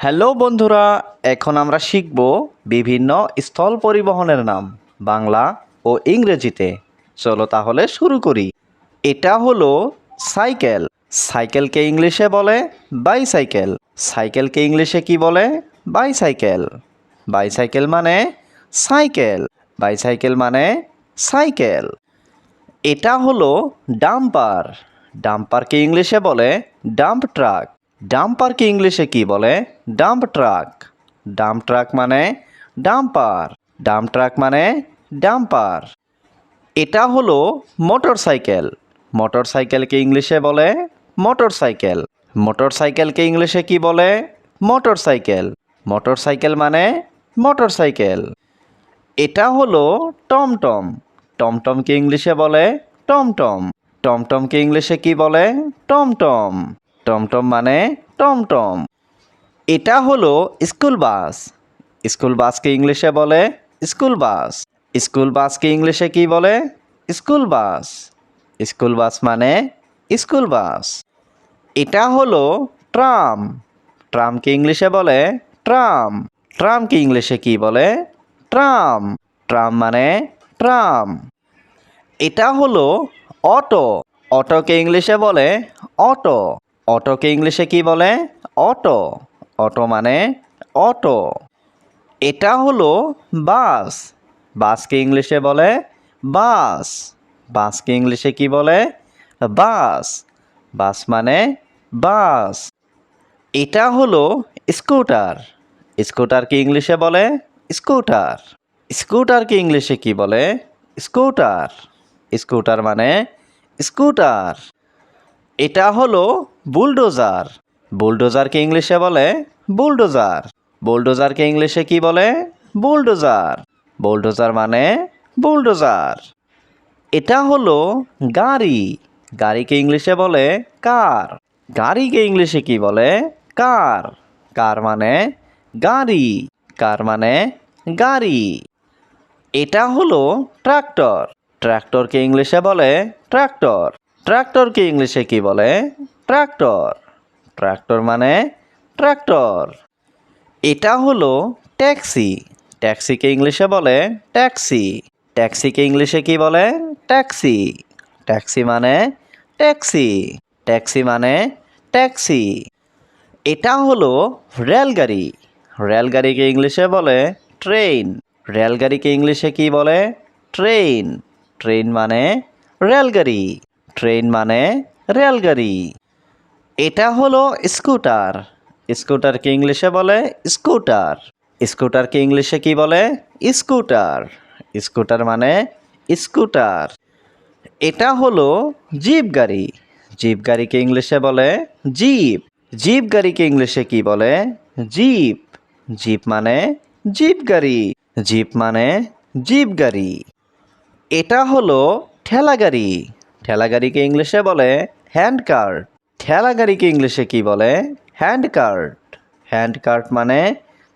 Hello বন্ধুরা, এখন আমরা শিখব বিভিন্ন স্থল পরিবহনের নাম, বাংলা ও ইংরেজিতে। চলো তাহলে শুরু করি। এটা হলো সাইকেল। সাইকেলকে ইংলিশে বলে বাইসাইকেল। সাইকেলকে ইংলিশে কি বলে? বাইসাইকেল। বাইসাইকেল মানে সাইকেল। বাইসাইকেল মানে সাইকেল। এটা হলো ডাম্পার। ডাম্পারকে ইংলিশে বলে ডাম্প ট্রাক। ডাম্পারকে ইংলিশে কি বলে? ডাম্প ট্রাক ডাম্প ট্রাক মানে ডাম্পার ডাম্প ট্রাক মানে ডাম্পার এটা হলো মোটর সাইকেল মোটর সাইকেলকে ইংলিশে বলে মোটর সাইকেল মোটর সাইকেলকে ইংলিশে কি বলে? মোটর সাইকেল মোটর সাইকেল মানে মোটর সাইকেল এটা হলো টমটম. টমটমকে ইংলিশে বলে টমটম. টমটমকে ইংলিশে কি বলে? টমটম. টমটম মানে টমটম। এটা হলো স্কুল বাস। স্কুল বাসকে ইংলিশে বলে স্কুল বাস। স্কুল বাসকে ইংলিশে কি বলে? School bus. স্কুল বাস মানে স্কুল বাস। এটা হলো ট্রাম। ট্রামকে ইংলিশে বলে ট্রাম। ট্রামকে ইংলিশে কি বলে? ট্রাম। ট্রাম মানে ট্রাম। এটা হলো অটো। অটোকে ইংলিশে বলে অটো। অটোকে ইংলিশে কি বলে? অটো। অটো মানে অটো। এটা হলো বাস। বাসকে ইংলিশে বলে বাস। বাসকে ইংলিশে কি বলে? বাস। বাস মানে বাস। এটা হলো স্কুটার। স্কুটারকে ইংলিশে বলে স্কুটার। স্কুটারকে ইংলিশে কি বলে? স্কুটার। স্কুটার মানে স্কুটার। এটা হলো বুলডোজার। বুলডোজারকে ইংলিশে বলে বুলডোজার। বুলডোজারকে ইংলিশে কি বলে? বুলডোজার। বুলডোজার মানে বুলডোজার। এটা হলো গাড়ি। গাড়িকে ইংলিশে বলে কার। গাড়িকে ইংলিশে কি বলে? কার। কার মানে গাড়ি। কার মানে গাড়ি। এটা হলো ট্রাক্টর। ট্রাক্টরকে ইংলিশে বলে ট্রাক্টর। ট্রাক্টরকে ইংলিশে কি বলে? ট্রাক্টর। ট্রাক্টর মানে ট্রাক্টর। এটা হলো ট্যাক্সি। ট্যাক্সিকে ইংলিশে বলে ট্যাক্সি। ট্যাক্সিকে ইংলিশে কি বলে? ট্যাক্সি। ট্যাক্সি মানে ট্যাক্সি। ট্যাক্সি মানে ট্যাক্সি। এটা হলো রেলগাড়ি। রেলগাড়িকে ইংলিশে বলে ট্রেন। রেলগাড়িকে ইংলিশে কি বলে? ট্রেন। ট্রেন মানে রেলগাড়ি। ট্রেন মানে রেলগাড়ি। এটা হলো স্কুটার। স্কুটারকে ইংলিশে বলে স্কুটার। স্কুটারকে ইংলিশে কি বলে? স্কুটার। স্কুটার মানে স্কুটার। এটা হলো জিপ গাড়ি। জিপ গাড়িকে ইংলিশে বলে জিপ। জিপ গাড়িকে ইংলিশে কি বলে? জিপ। জিপ মানে জিপ গাড়ি। জিপ মানে জিপ গাড়ি। এটা হলো ঠেলা গাড়ি ঠেলা গাড়িকে ইংলিশে বলে হ্যান্ড কার্ট ঠেলা গাড়িকে ইংলিশে কি বলে? হ্যান্ড কার্ট হ্যান্ড কার্ট মানে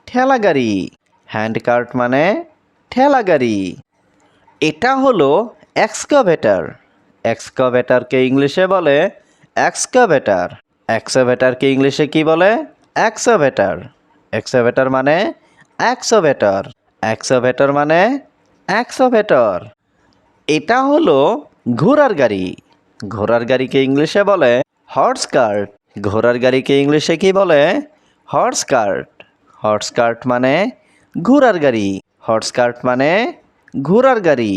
ঠেলা গাড়ি হ্যান্ড কার্ট মানে ঠেলা গাড়ি এটা হলো এক্সকাভেটার। এক্সকাভেটারকে ইংলিশে বলে এক্সকাভেটার। এক্সকাভেটারকে ইংলিশে কি বলে? এক্সকাভেটার। এক্সকাভেটার মানে এক্সোভেটর এক্সোভেটর মানে এক্সোভেটর এটা হলো ঘোড়ার গাড়ি। ঘোড়ার গাড়িকে ইংলিশে বলে হর্স কার্ট ঘোড়ার গাড়িকে ইংলিশে কি বলে? হর্স কার্ট হর্স কার্ট মানে ঘোড়ার গাড়ি। হর্স কার্ট মানে ঘোড়ার গাড়ি।